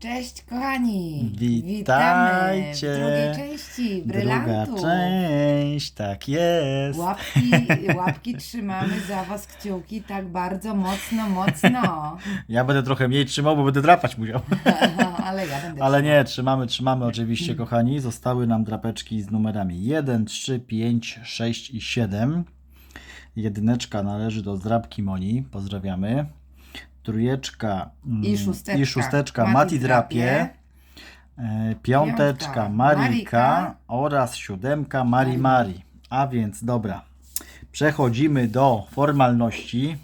Cześć kochani! Witajcie. Witamy w drugiej części Druga Brylantu. część, tak jest. Łapki, łapki trzymamy za was kciuki tak bardzo mocno, mocno. Ja będę trochę mniej trzymał, bo będę drapać musiał. Ale ja będę Ale nie, trzymamy, trzymamy oczywiście, kochani. Zostały nam drapeczki z numerami 1, 3, 5, 6 i 7. Jedyneczka należy do zdrabki Moni, pozdrawiamy. Trójeczka mm, I szósteczka. i szósteczka Mati Mati drapie. E, Piąteczka Piątka Marika Marika. oraz siódemka Mari Mari. A więc dobra, przechodzimy do formalności.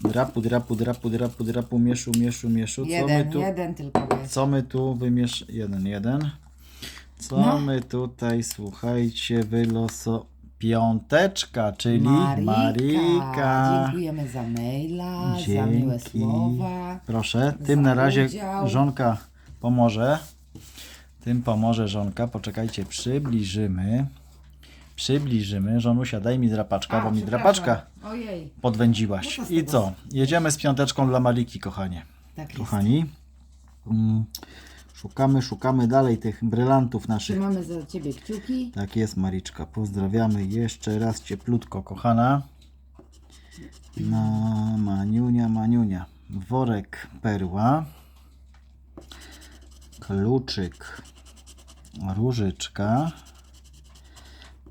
Drapu, drapu, drapu, drapu, drapu, mieszu, mieszu, mieszu. Co my Jeden, tu, jeden tylko jest. co my tu wymiesz... Jeden, jeden. Co No. my tutaj, słuchajcie, wyloso... Piąteczka, czyli Marika. Dziękujemy za maila, za miłe Dzięki. słowa. Proszę, tym na razie udział. żonka pomoże. Tym pomoże żonka. Poczekajcie, przybliżymy. Przybliżymy. Żonusia, daj mi drapaczka, A, bo mi przepraszam. drapaczka Ojej, podwędziłaś. No to z I tego. co? Jedziemy z piąteczką dla Maliki, kochanie. tak jest. Kochani. Mm, Szukamy, szukamy dalej tych brylantów naszych. Trzymamy za ciebie kciuki. Tak jest, Mariczka. Pozdrawiamy jeszcze raz cieplutko, kochana. No, maniunia, maniunia. Worek perła. Kluczyk. Różyczka.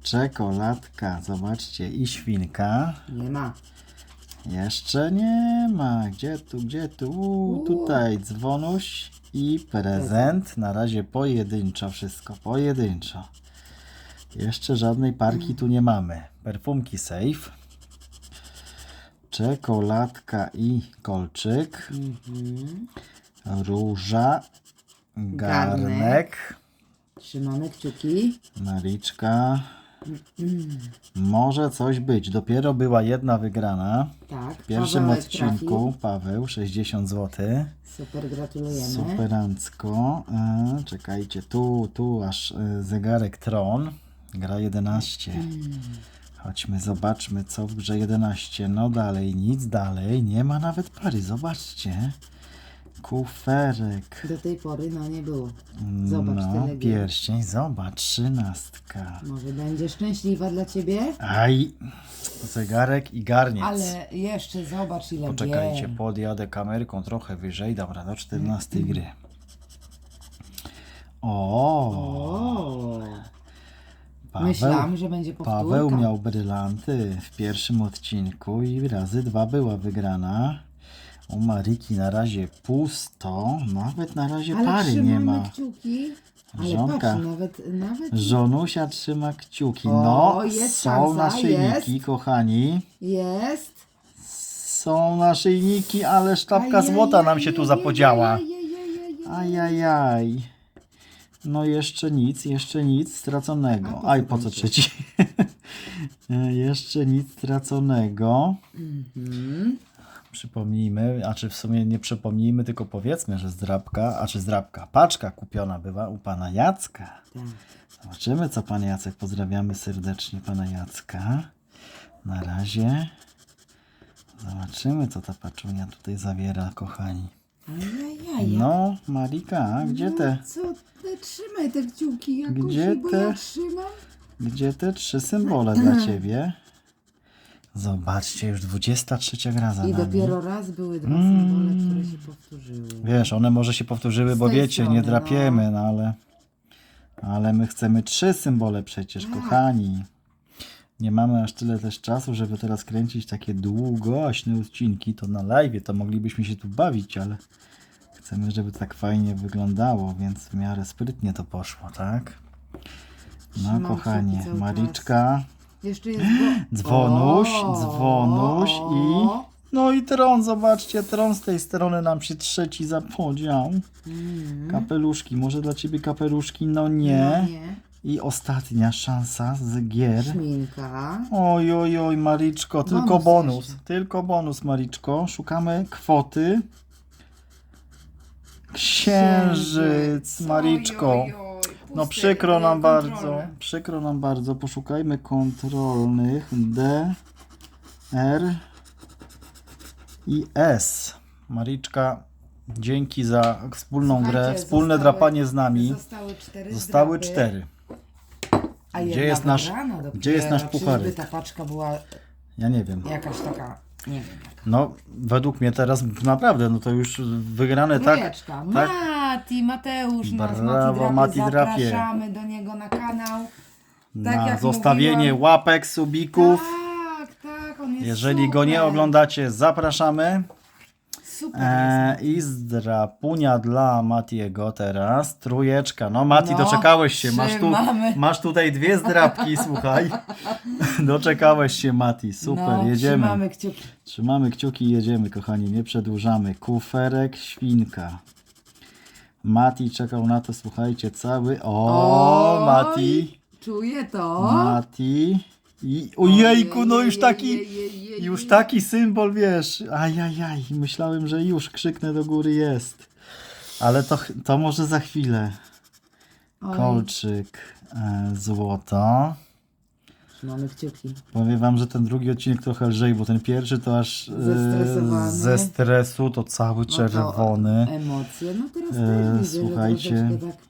Czekoladka, zobaczcie, i świnka. Nie ma. Jeszcze nie ma. Gdzie tu, gdzie tu? U, tutaj dzwonuś i prezent. Na razie pojedynczo wszystko, pojedynczo. Jeszcze żadnej parki tu nie mamy. Perfumki safe. Czekoladka i kolczyk. Mhm. Róża. Garnek. Garnek. Trzymamy kciuki. Mariczka. Może coś być. Dopiero była jedna wygrana. Tak. W pierwszym Pawełek odcinku trafił. Paweł 60 zł. Super, gratulujemy. Superancko. E, czekajcie, tu, tu aż e, zegarek Tron. Gra 11. Chodźmy, zobaczmy co w grze 11. No dalej, nic dalej. Nie ma nawet pary. Zobaczcie. Kuferek. Do tej pory no nie było. Zobacz no, tyle gier. pierścień. Zobacz, trzynastka. Może będzie szczęśliwa dla ciebie? Aj, zegarek i garniec. Ale jeszcze zobacz ile Poczekajcie, gier. podjadę kamerką trochę wyżej. Dobra, do 14 gry. O, O, Paweł, myślałam, że będzie powtórka. Paweł miał brylanty w pierwszym odcinku i razy dwa była wygrana. U Mariki na razie pusto, nawet na razie Ale pary nie trzymamy ma. kciuki. Ale Żonka. patrz, nawet, nawet Żonusia trzyma kciuki. O, No, jest są szansa, naszyjniki, kochani. jest. Są naszyjniki, ale sztabka złota nam się tu zapodziała. Ajajajajajajajaj. Ajajaj. No jeszcze nic, jeszcze nic straconego. A po co Aj, po co trzeci? E, jeszcze nic straconego. Mhm. Przypomnijmy, a czy w sumie nie przypomnijmy, tylko powiedzmy, że zdrabka, a czy zdrabka, paczka kupiona była u pana Jacka. Tak. Zobaczymy, co pan Jacek. Pozdrawiamy serdecznie pana Jacka. Na razie. Zobaczymy, co ta paczunia tutaj zawiera, kochani. Ajajaj. No, Marika, gdzie te, No, co ty trzymaj te kciuki jakoś, Gdzie bo te- ja trzymam. gdzie te trzy symbole dla ciebie? Zobaczcie, już 23 gra za I nami. dopiero raz były dwa Mm. symbole, które się powtórzyły. Wiesz, one może się powtórzyły, Z bo tej wiecie, strony, nie drapiemy, no ale... Ale my chcemy trzy symbole przecież, Tak. kochani. Nie mamy aż tyle też czasu, żeby teraz kręcić takie długośne odcinki. To na live to moglibyśmy się tu bawić, ale chcemy, żeby tak fajnie wyglądało, więc w miarę sprytnie to poszło, tak? No Trzymam kochanie, cały Mariczka, Jeszcze jest bo... dzwonuś, O, dzwonuś i... No i tron, zobaczcie, tron z tej strony nam się trzeci zapodział. Mm. Kapeluszki, może dla ciebie kapeluszki? No No nie. nie. I ostatnia szansa z gier. Szminka. Oj, oj, oj, Mariczko, tylko Bonus bonus. jeszcze. Tylko bonus, Mariczko. Szukamy kwoty. Księżyc, Mariczko. Oj, oj, oj. No przykro nam bardzo. Przykro nam bardzo. Poszukajmy kontrolnych. D, R i S. Mariczka Dzięki za wspólną grę, Słuchajcie, wspólne zostały- drapanie z nami. Zostały cztery Zostały zdrapy, cztery. A Gdzie jedna jest nasz- wygrana dopiero. gdzie jest nasz Czyżby pucharek? ta paczka była Ja nie wiem. jakaś taka, nie wiem jaka. No, według mnie teraz naprawdę, no to już wygrane tak. Trójeczka. tak. Mati, Mateusz, nasz Brawo, Mati Mati Drapie. Drapie. Zapraszamy do niego na kanał. Tak na jak zostawienie mówiłam. łapek, subików. Tak, tak, on jest Jeżeli super. go nie oglądacie, zapraszamy. Super E. I zdrapunia dla Matiego teraz. Trójeczka. No Mati, No, doczekałeś się. Masz, tu, trzymamy. masz tutaj dwie zdrapki, słuchaj. Doczekałeś się Mati. Super, no, jedziemy. Trzymamy. Trzymamy kciuki i jedziemy, kochani. Nie przedłużamy. Kuferek, świnka. Mati czekał na to, słuchajcie, cały. O, Oj, Mati. Czuję to. Mati. I ojejku, no już taki. Już taki symbol, wiesz. Ajajaj, myślałem, że już krzyknę do góry jest. Ale to, ch- to może za chwilę. Oj, Kolczyk, e, złoto. Trzymamy kciuki. Powiem wam, że ten drugi odcinek trochę lżej, bo ten pierwszy to aż e, ze stresu to cały No to czerwony. Emocje. No teraz E, też widzę, słuchajcie, że troszeczkę tak.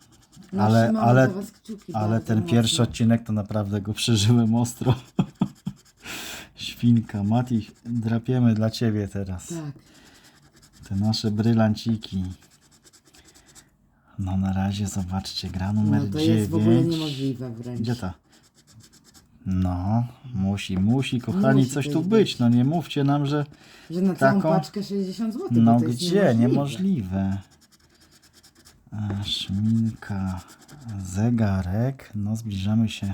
No, ale- trzymamy ale- za was kciuki Ale bardzo ten mocno. pierwszy odcinek to naprawdę go przeżyłem ostro. Świnka, Mati, drapiemy dla ciebie teraz. Tak. Te nasze brylanciki. No na razie zobaczcie, gra numer No to 9. jest w ogóle niemożliwe wręcz. Gdzie ta? No, musi, musi, kochani, Musi coś coś tu być. być. No nie mówcie nam, że Że na całą Taką? paczkę 60 zł. no gdzie, niemożliwe. E, Szminka, zegarek. No zbliżamy się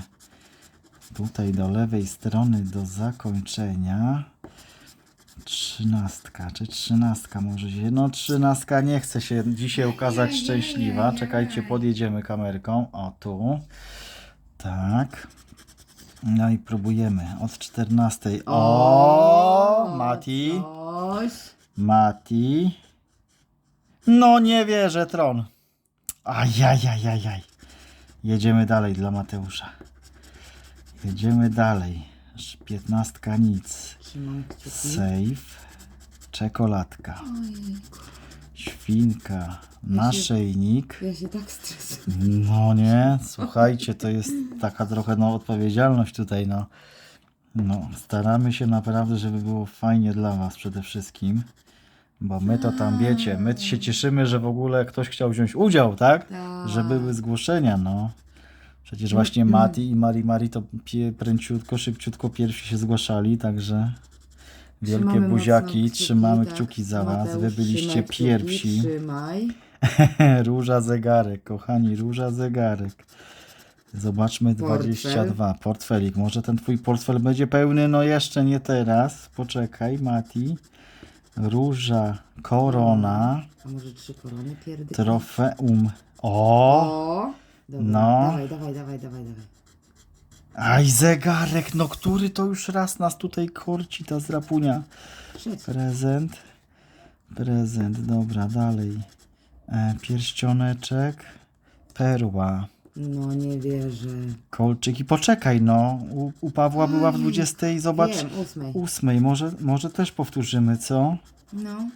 tutaj do lewej strony do zakończenia. Trzynastka, czy trzynastka może się? No trzynastka nie chce się dzisiaj okazać szczęśliwa. Czekajcie, podjedziemy kamerką. O tu. Tak. No i próbujemy od czternastej. O, Mati. Coś. Mati. No nie wierzę, Tron. Ajajajajaj. Jedziemy dalej dla Mateusza. Jedziemy dalej. Piętnastka nic. Safe. Czekoladka. Ojejku. Świnka. Naszyjnik. Ja się tak stresuję. No nie, słuchajcie, to jest taka trochę no, odpowiedzialność tutaj, no. No, staramy się naprawdę, żeby było fajnie dla Was przede wszystkim, bo my to tam wiecie, my się cieszymy, że w ogóle ktoś chciał wziąć udział, tak? Tak. Że były zgłoszenia, no. Przecież właśnie Mati i Mari Mari to pie, pręciutko, szybciutko pierwsi się zgłaszali, także wielkie Trzymamy buziaki, mocno trzymamy tak. kciuki za Was, Wy byliście kciuki, pierwsi. Trzymaj. róża zegarek, kochani, róża zegarek. Zobaczmy Portfel. 22. Portfelik. Może ten twój portfel będzie pełny? No jeszcze nie teraz. Poczekaj, Mati. Róża, korona, A może trzy korony pierdy? trofeum. O! O! Dobra, No. Dawaj, dawaj, dawaj, dawaj, dawaj. Aj, zegarek, no który to już raz nas tutaj korci, ta zrapunia. Prezent. Prezent, dobra, dalej. E, pierścioneczek. Perła. No nie wierzę. Kolczyk i poczekaj, no. U, u Pawła była w 20, zobacz. Wiem, ósmej. Ósmej, może, może też powtórzymy, co? No.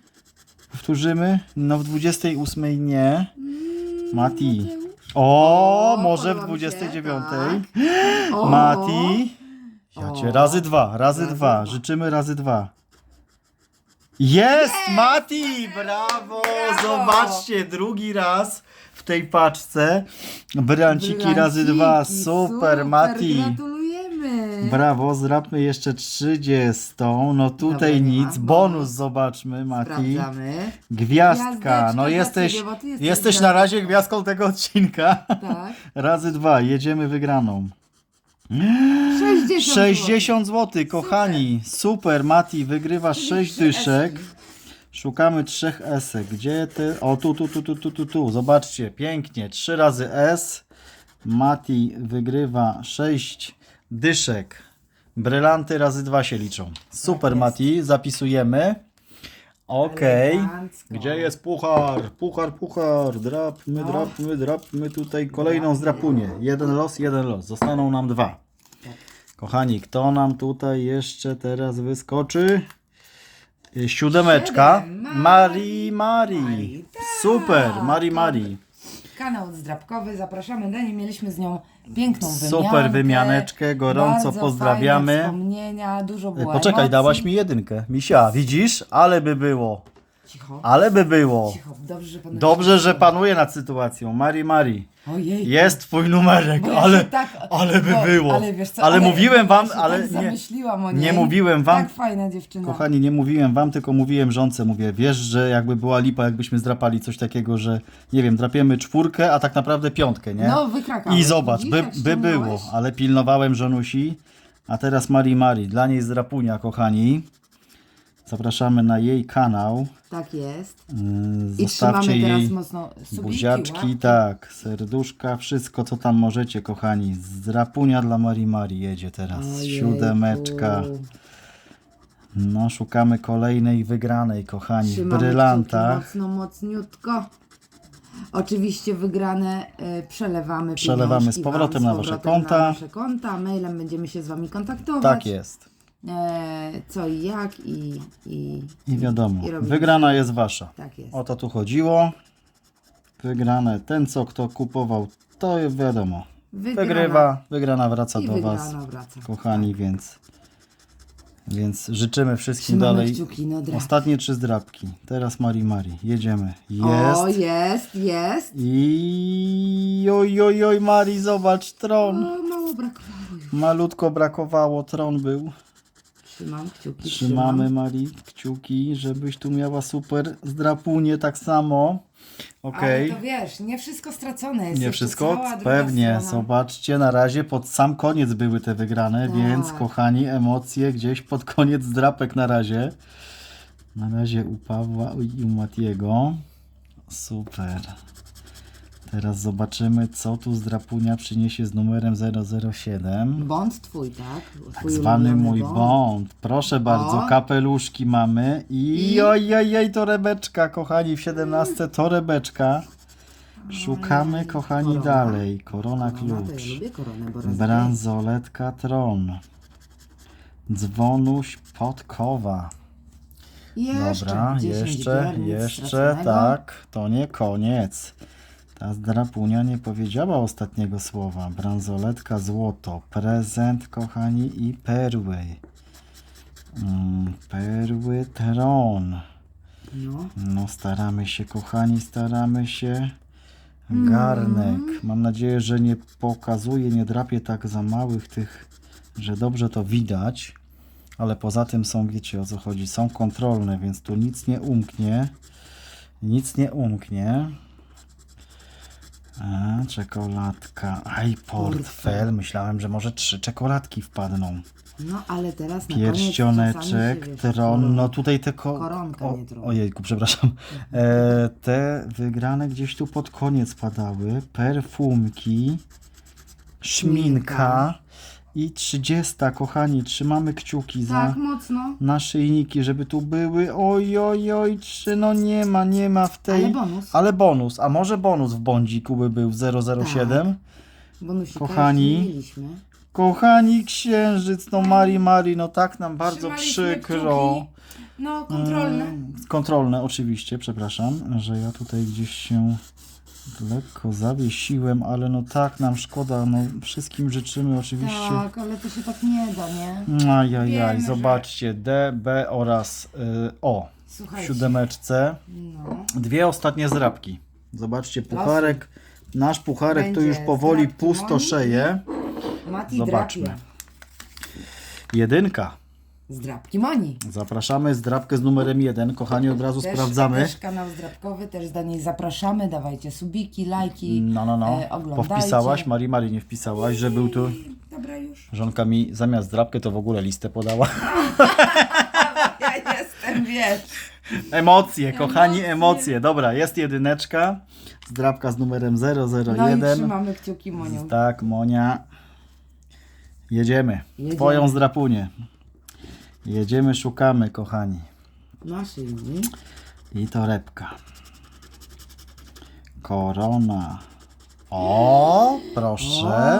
Powtórzymy? No w 28 nie. Mm, Mati. O, O, może w podoba mi się, 29. tak. O. Mati. Ja cię, O. razy dwa, razy, Razy dwa. dwa. Życzymy razy dwa. Jest, Mati! Brawo! Zobaczcie, drugi raz w tej paczce. Branciki razy dwa. Super, Mati. Gratulujemy. Brawo, zrapmy jeszcze 30. No tutaj Dobra, nie nic. ma. Bonus zobaczmy, Mati. Sprawdzamy. Gwiazdka. No dla jesteś, ciebie, bo ty jesteś jesteś na razie gwiazdką tego odcinka. Tak. Razy dwa, jedziemy wygraną. 60. 60 zł, kochani. Super, Mati, wygrywasz 6 trzy dyszek. Szukamy trzech esek. Gdzie ty? O, tu, tu, tu, tu, tu, tu, tu. Zobaczcie, pięknie. 3 razy S. Mati wygrywa 6 dyszek. Brylanty razy 2 się liczą. Super, jest. Mati, zapisujemy. Okej. Elegancko. Gdzie jest puchar? Puchar, puchar. Drapmy, No. drapmy, drapmy tutaj kolejną zdrapunię. Jeden los, jeden los. Zostaną nam dwa. Tak. Kochani, kto nam tutaj jeszcze teraz wyskoczy? Y, Siódemeczka. Siedem. Mari Mari. Mari, tak. Super, Mari Mari. Kanał zdrabkowy, zapraszamy do niej. Mieliśmy z nią piękną wymiankę. Super wymianeczkę, gorąco bardzo pozdrawiamy. Fajne wspomnienia, dużo było Poczekaj, emocji. dałaś mi jedynkę. Misia, widzisz? Ale by było. Cicho, Ale by było. cicho, dobrze, że pan Dobrze, że panuje nad sytuacją. Mari Mari. Ojej. Jest twój numerek, Bo ja ale, tak, ale by bo- było. Ale, wiesz co, Ale mówiłem ja wam, się ale tak nie- zamyśliłam o nie niej. mówiłem wam. Tak fajna dziewczyna. Kochani, nie mówiłem wam, tylko mówiłem żonce, mówię, wiesz, że jakby była lipa, jakbyśmy zdrapali coś takiego, że nie wiem, drapiemy czwórkę, a tak naprawdę piątkę, nie? No, wykrakałeś. I zobacz, Widzisz, by, jak by ściągnąłeś? było, ale pilnowałem żonusi, a teraz Mari Mari, dla niej zdrapunia, kochani. Zapraszamy na jej kanał. Tak jest. Yy, I trzymamy Zostawcie teraz jej mocno subiki, buziaczki, łapki. tak, serduszka, wszystko co tam możecie, kochani. Zdrapunia dla Mari Mari jedzie teraz. Ojejku. Siódemeczka. No, szukamy kolejnej wygranej, kochani, w Trzymamy brylantach. kciuki Mocno, mocniutko. Oczywiście wygrane e, przelewamy Przelewamy pieniążki z powrotem wam, na wasze konta. Na wasze konta. Mailem będziemy się z wami kontaktować. Tak jest. E, co i jak i... I, I wiadomo, i robimy. wygrana jest wasza. Tak jest. O to tu chodziło. Wygrane, ten co kto kupował, to wiadomo. Wygrana Wygrywa, wygrana wraca I do was, wygrana wraca. kochani, więc, więc życzymy wszystkim Trzymamy dalej. kciuki, no. Ostatnie trzy zdrabki. Teraz Mari Mari. Jedziemy. O, Jest. jest, jest. I oj, oj, oj, Mari, zobacz, tron. O, mało brakowało już. Malutko brakowało, tron był. Trzymam kciuki, Trzymamy trzymam. Mari kciuki, żebyś tu miała super zdrapunię tak samo. Okej. Ale to wiesz, nie wszystko stracone jest. Nie jeszcze wszystko? cała druga Pewnie. strona. Zobaczcie, na razie pod sam koniec były te wygrane, Tak. więc kochani, emocje gdzieś pod koniec zdrapek na razie. Na razie u Pawła i u Matiego. Super. Teraz zobaczymy, co tu zdrapunia przyniesie z numerem 007. Bądź twój, tak? Tak Twój zwany ulubiony mój bądź. bąd. Proszę bardzo, kapeluszki mamy. I I? ojej, torebeczka, kochani, w 17 torebeczka. Szukamy, kochani, Korona. dalej. Korona Korona, to klucz. ja lubię koronę, bo raz Bransoletka tron. Dzwonuś podkowa. Jeszcze Dobra, 10 jeszcze, jeszcze, straconego. tak. To nie koniec. Ta zdrapunia nie powiedziała ostatniego słowa. Bransoletka złoto. Prezent, kochani, i perły. Mm, perły tron. No. No, staramy się, kochani, staramy się. Garnek. Mam nadzieję, że nie pokazuje, nie drapie tak za małych tych, że dobrze to widać. Ale poza tym są, wiecie o co chodzi, są kontrolne, więc tu nic nie umknie. Nic nie umknie. A, czekoladka. Aj, portfel. Myślałem, że może trzy czekoladki wpadną. no, ale teraz na Pierścioneczek, tron, no tutaj te ko- Koronka, o, nie tron. Ojejku, przepraszam. E, te wygrane gdzieś tu pod koniec padały. Perfumki, szminka i 30, kochani, trzymamy kciuki za Tak, mocno. naszyjniki, żeby tu były. Oj, oj, oj, trzy, no nie ma, nie ma w tej... Ale bonus. Ale bonus, a może bonus w bądziku by był 007? Bonusika kochani. nie mieliśmy. Kochani księżyc, no Mari Mari, no tak nam bardzo Trzymaliśmy przykro. kciuki. No, kontrolne. Mm, Kontrolne oczywiście, przepraszam, że ja tutaj gdzieś się lekko zawiesiłem, ale no tak nam szkoda, no wszystkim życzymy oczywiście. Tak, ale to się tak nie da, nie? Ajajaj, Wiemy, zobaczcie, D, B oraz y, O w Słuchajcie. siódemeczce. No. Dwie ostatnie zrabki. Zobaczcie, pucharek, nasz pucharek to Będzie już powoli zdrabki pustoszeje. Mati Zobaczmy. drapie. Jedynka. Zdrabki Moni. Zapraszamy zdrabkę z numerem 1. Kochani, od razu Też, sprawdzamy. Też kanał zdrabkowy, też do niej zapraszamy. Dawajcie subiki, lajki. No, no, no. E, oglądajcie. Powpisałaś, Marii Marii nie wpisałaś, że był tu. Dobra już. Żonka mi zamiast zdrabkę to w ogóle listę podała. Ja jestem, wiesz. Emocje, kochani, Emocje. emocje. Dobra, jest jedyneczka. Zdrabka z numerem No i 001. trzymamy kciuki Monią. tak, Monia. Jedziemy. Jedziemy. Twoją zdrapunię. Jedziemy, szukamy, kochani. Naszyjnik. I torebka. Korona. O, proszę.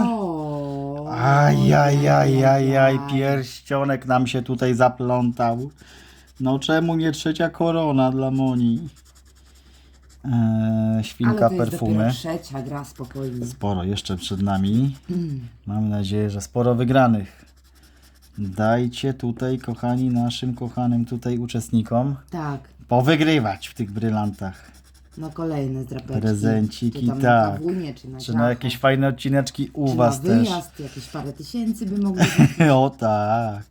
Ajajajajaj, ajajaj. pierścionek nam się tutaj zaplątał. No czemu nie trzecia korona dla Moni? Eee, Ale świnka to jest perfumy. dopiero trzecia gra spokojnie. Sporo jeszcze przed nami. Mam nadzieję, że sporo wygranych. Dajcie tutaj, kochani, naszym kochanym tutaj uczestnikom Tak, powygrywać w tych brylantach. no kolejne zdrapeczki. Prezenciki, czy tam tak. Na kawunie, czy na Czy na ciacho. jakieś fajne odcineczki u czy Was na też. wyjazd, jakieś parę tysięcy by mogli o tak.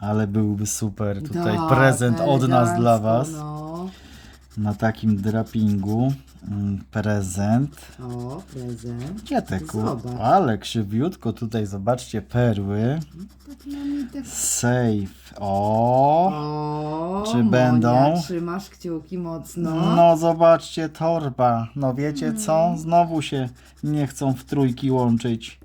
Ale byłby super tutaj Tak, prezent od nas dla elegancko, Was. No. Na takim drapingu. Mm, Prezent. O, prezent. Gdzie te kur... Zobacz. Ale krzywiutko tutaj, zobaczcie, perły. Tak na mnie tak... Safe. O. O, Czy Monia, będą? trzymasz kciuki mocno. No zobaczcie, torba. No wiecie Mm. co? Znowu się nie chcą w trójki łączyć.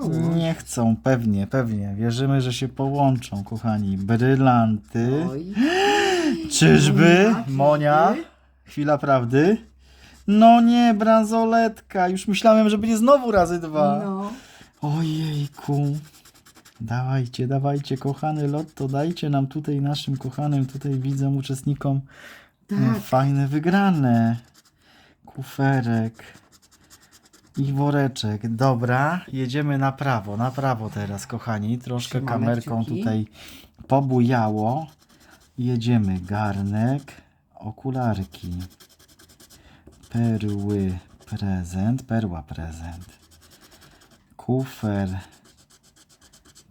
O, Nie chcą, pewnie, pewnie. Wierzymy, że się połączą, kochani. Brylanty. Oj. Czyżby? Monia? Chwila prawdy? No nie, bransoletka. Już myślałem, że będzie znowu razy dwa. No. Ojejku. Dawajcie, dawajcie, kochany lotto, dajcie nam tutaj, naszym kochanym tutaj widzom, uczestnikom Tak. e, fajne wygrane. Kuferek i woreczek. Dobra, jedziemy na prawo, na prawo teraz, kochani. Troszkę Trzymamy kamerką kciuki. tutaj pobujało. Jedziemy garnek, okularki, perły, prezent, perła prezent, kufer,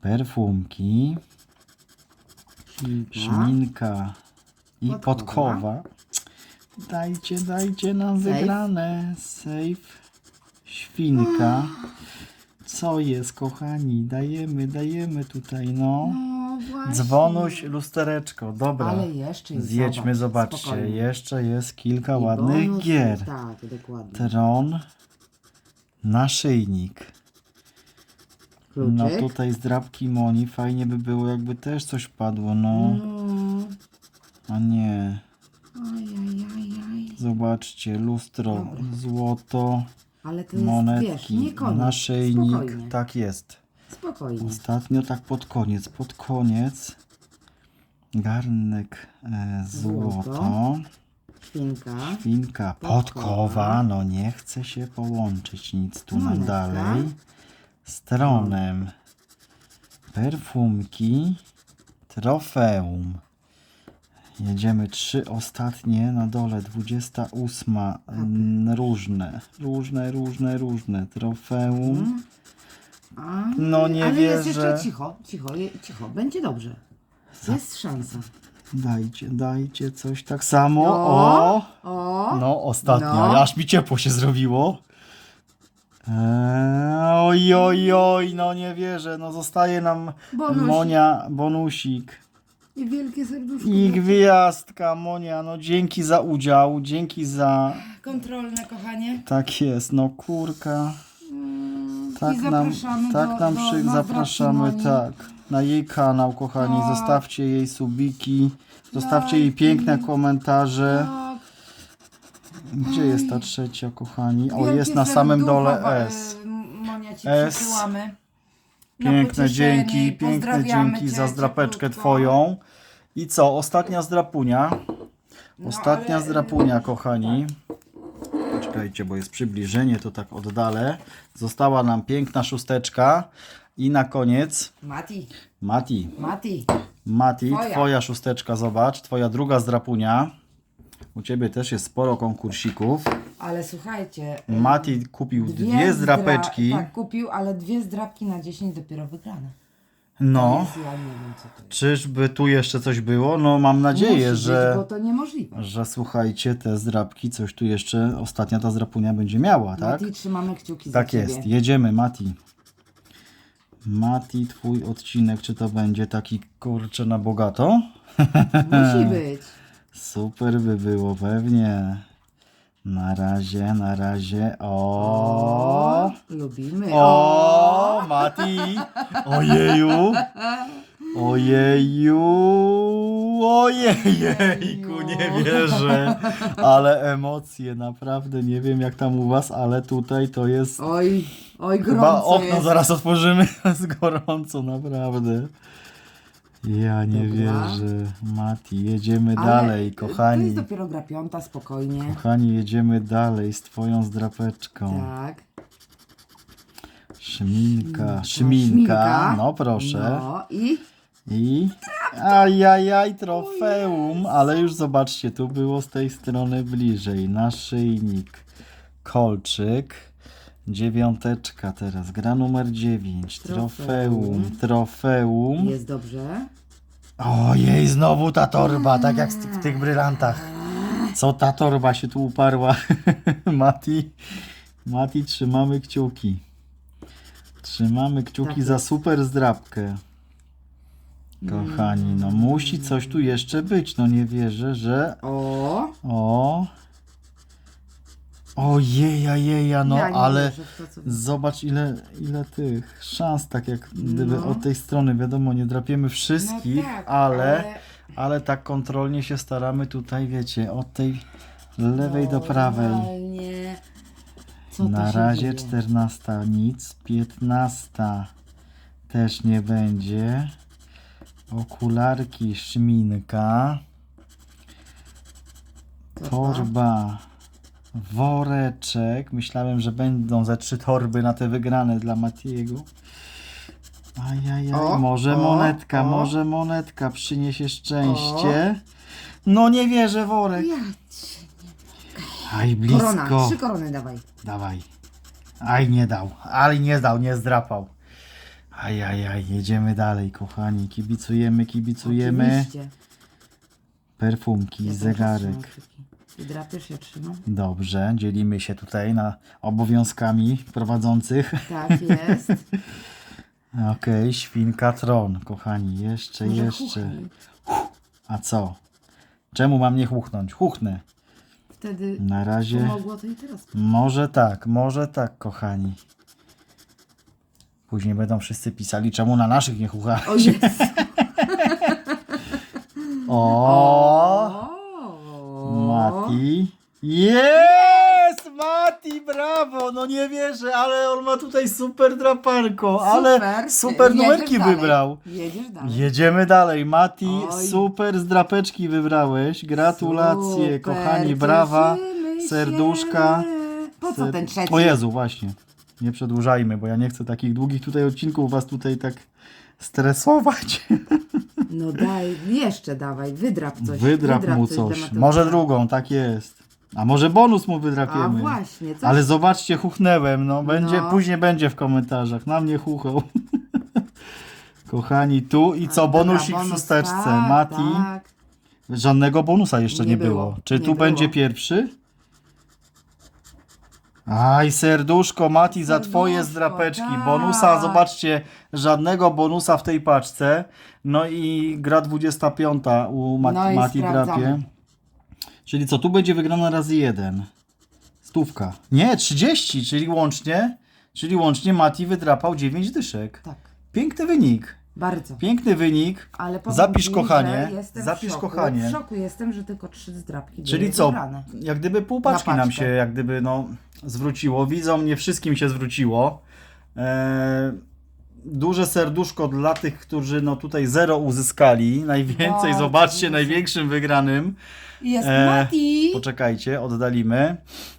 perfumki, Szminka. i Podkowa. podkowa. Dajcie, dajcie nam wygrane. Safe, świnka. Co jest, kochani? Dajemy, dajemy tutaj, no. No właśnie. Dzwonuś, lustereczko. Dobra. Ale jeszcze jest, Zjedźmy, zobacz, zobaczcie. spokojnie. Jeszcze jest kilka I ładnych bonus, gier. Tak, dokładnie. Tron, naszyjnik. No Kluczyk. tutaj z drapki Moni. Fajnie by było, jakby też coś padło, no. No. A nie. Ajajajaj. Zobaczcie, lustro, Dobra. złoto, Ale to jest, wiesz, monetki, nie koniec. naszyjnik. Spokojnie. Tak jest. Spokojnie. Ostatnio tak pod koniec, pod koniec. Garnek e, złoto, Złoto. Świnka. świnka Podkowa. podkowa, no nie chce się połączyć nic tu nam Monetka. dalej. Stronem, perfumki, trofeum. Jedziemy trzy ostatnie na dole, 28. mm, Różne, różne, różne, różne. Trofeum. A, No nie ale jest wierzę. jeszcze cicho, cicho, cicho. Będzie dobrze. Jest szansa. Dajcie, dajcie coś tak samo. No. O! O! No, ostatnio. No. Aż mi ciepło się zrobiło. Eee, oj, oj, oj, no nie wierzę. No zostaje nam Bonusik. Monia bonusik. I wielkie serduszko. I gwiazdka, Monia, no dzięki za udział, dzięki za... Kontrolne, kochanie. Tak jest, no kurka. Mm, Tak I nam, zapraszamy tak do, nam do, przy, na zapraszamy, Moni. tak. Na jej kanał, kochani. Tak. Zostawcie jej subiki. Zostawcie jej Lajki. piękne komentarze. Tak. Gdzie jest ta trzecia, kochani? O, Wielkie jest na samym serducho, dole wa- S. e, Monia ci S. przysyłamy. Na Piękne pocieszenie. dzięki, piękne Pozdrawiamy dzięki cię za zdrapeczkę cieplutko. twoją. I co? Ostatnia zdrapunia. No, Ostatnia ale- zdrapunia, kochani. Poczekajcie, bo jest przybliżenie, to tak oddalę. Została nam piękna szósteczka. I na koniec Mati, Mati. Mati. Mati, Twoja. twoja szósteczka, zobacz. Twoja druga zdrapunia. U ciebie też jest sporo konkursików. Ale słuchajcie. Mati kupił dwie, zdrapeczki. Zdra... Tak, kupił, ale dwie zdrapki na 10 dopiero wygrane. No. Ja nie wiem, co to jest. Czyżby tu jeszcze coś było? No mam nadzieję, Musi że... Być, bo to niemożliwe. że słuchajcie, te zdrapki, coś tu jeszcze, ostatnia ta zdrapunia będzie miała, tak? Mati, trzymamy kciuki Tak za ciebie. jest, jedziemy Mati. Mati, twój odcinek, czy to będzie taki kurczę na bogato? Musi być. Super by było, pewnie. Na razie, na razie, o. lubimy. O, Mati! Ojeju! Ojeju! Ojejku, nie wierzę! Ale emocje, naprawdę nie wiem jak tam u was, ale tutaj to jest. Oj, oj, gorąco Chyba okno jest. zaraz otworzymy, jest gorąco, naprawdę. Ja nie Dobra. wierzę. Mati, jedziemy Ale dalej, To kochani. jest dopiero gra piąta, spokojnie. Kochani, jedziemy dalej z twoją zdrapeczką. Tak. Szminka, Szminka. szminka. No proszę. No i I ajajaj, trofeum, ale już zobaczcie, tu było z tej strony bliżej. Naszyjnik, kolczyk, dziewiąteczka teraz, gra numer 9, trofeum, Trofeum. trofeum. jest dobrze. Ojej, znowu ta torba, tak jak w tych brylantach. Co ta torba się tu uparła? Mati, Mati, trzymamy kciuki. Trzymamy kciuki Tak za jest. super zdrabkę. Kochani, no musi coś tu jeszcze być. No nie wierzę, że. O, O. Ojeja, jeja, no ja nie ale. wierzę w to, co... Zobacz ile, ile tych szans, tak jak gdyby No. od tej strony, wiadomo, nie drapiemy wszystkich, no tak, ale, ale tak kontrolnie się staramy tutaj, wiecie, od tej lewej do prawej. Normalnie. Co to Na się razie dzieje? 14 nic, 15 też nie będzie. Okularki, szminka, Torba. torba, woreczek. Myślałem, że będą ze trzy torby na te wygrane dla Matiego. Ajajaj, O, może o, monetka, o. może monetka przyniesie szczęście. No nie wierzę, worek. Ja Aj, Korona, blisko. trzy korony dawaj. Dawaj. Aj, nie dał. Ale nie dał, nie zdrapał. Aj, aj, aj, jedziemy dalej, kochani. Kibicujemy, kibicujemy. Oczywiście. Perfumki, Ja zegarek. Ty drapiesz, ja trzymam. Dobrze, dzielimy się tutaj na obowiązkami prowadzących. Tak jest. Okej, świnka tron, kochani. Jeszcze, Może jeszcze. A co? Czemu mam nie chuchnąć? Chuchnę. Wtedy Na razie. pomogło to i teraz. Może tak, może tak, kochani. Później będą wszyscy pisali, czemu na naszych nie chuchać. O jest. O, Mati. Jest! Mati, brawo! No nie wierzę, ale on ma tutaj super drapanko, ale super Jedziesz numerki dalej. wybrał. Jedziesz dalej. Jedziemy dalej. Mati, Oj. super z drapeczki wybrałeś. Gratulacje, Super, kochani, brawa, cieszymy się. serduszka. Po co ten trzeci? O Jezu, właśnie. Nie przedłużajmy, bo ja nie chcę takich długich tutaj odcinków was tutaj tak stresować. No daj, jeszcze dawaj, wydrap coś. Wydrap mu coś. Może drugą, tak jest. A może bonus mu A wydrapiemy. właśnie, coś Ale zobaczcie, chuchnęłem, no. Będzie, No. Później będzie w komentarzach. Na mnie chuchał. Kochani, tu i A, co? dobra, Bonusik w bonus, szósteczce. tak, Mati. Tak. Żadnego bonusa jeszcze nie, Nie było. było, Czy nie tu było. będzie pierwszy? Aj, serduszko, Mati, za twoje zdrapeczki. tak. Bonusa, zobaczcie, żadnego bonusa w tej paczce. No i gra 25 u Mat- No i Mati sprawdzamy. drapie. Czyli co, tu będzie wygrana razy jeden. Stówka. Nie, 30, czyli łącznie, czyli łącznie Mati wydrapał 9 dyszek. Tak, Piękny wynik. Bardzo. Piękny wynik. Ale powiem Zapisz, ci, kochanie, że jestem zapisz, w szoku. kochanie. W szoku jestem, że tylko trzy zdrapki Czyli były co? wybrane. Jak gdyby pół paczki Na nam się jak gdyby no zwróciło. Widzom nie wszystkim się zwróciło. Eee, duże serduszko dla tych, którzy no tutaj zero uzyskali. Najwięcej, Bardzo zobaczcie, największym wygranym. Jest E, Mati! Poczekajcie, oddalimy.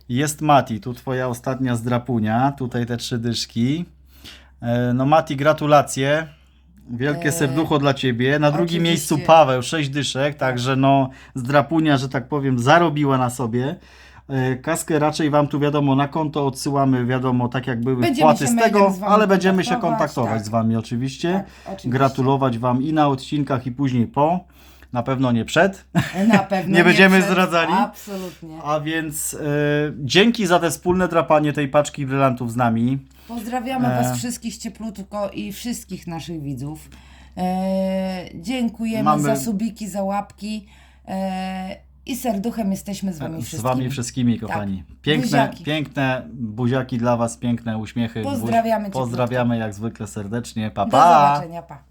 Jest Mati, tu twoja ostatnia zdrapunia. Tutaj te trzy dyszki. E, no Mati, gratulacje. Wielkie E, serducho dla ciebie. Na drugim oczywiście. miejscu Paweł, sześć dyszek, także no zdrapunia, że tak powiem, zarobiła na sobie. E, Kaskę raczej wam tu wiadomo na konto odsyłamy, wiadomo, tak jak były Będziemy wpłaty się z mailem tego, z wami ale będziemy się kontaktować, kontaktować tak. z wami oczywiście. Tak, oczywiście. Gratulować wam i na odcinkach i później po. Na pewno nie przed. Na pewno Nie będziemy przed- zdradzali. Absolutnie. A więc e, dzięki za te wspólne drapanie tej paczki brylantów z nami. Pozdrawiamy E. Was wszystkich cieplutko i wszystkich naszych widzów. E, dziękujemy Mamy- za subiki, za łapki. E, I serduchem jesteśmy z Wami Z wszystkimi. wami wszystkimi, kochani. Tak. Piękne, Buziaki. piękne buziaki dla was, piękne uśmiechy. Pozdrawiamy Pozdrawiamy jak zwykle serdecznie. Pa, Do pa! zobaczenia, pa.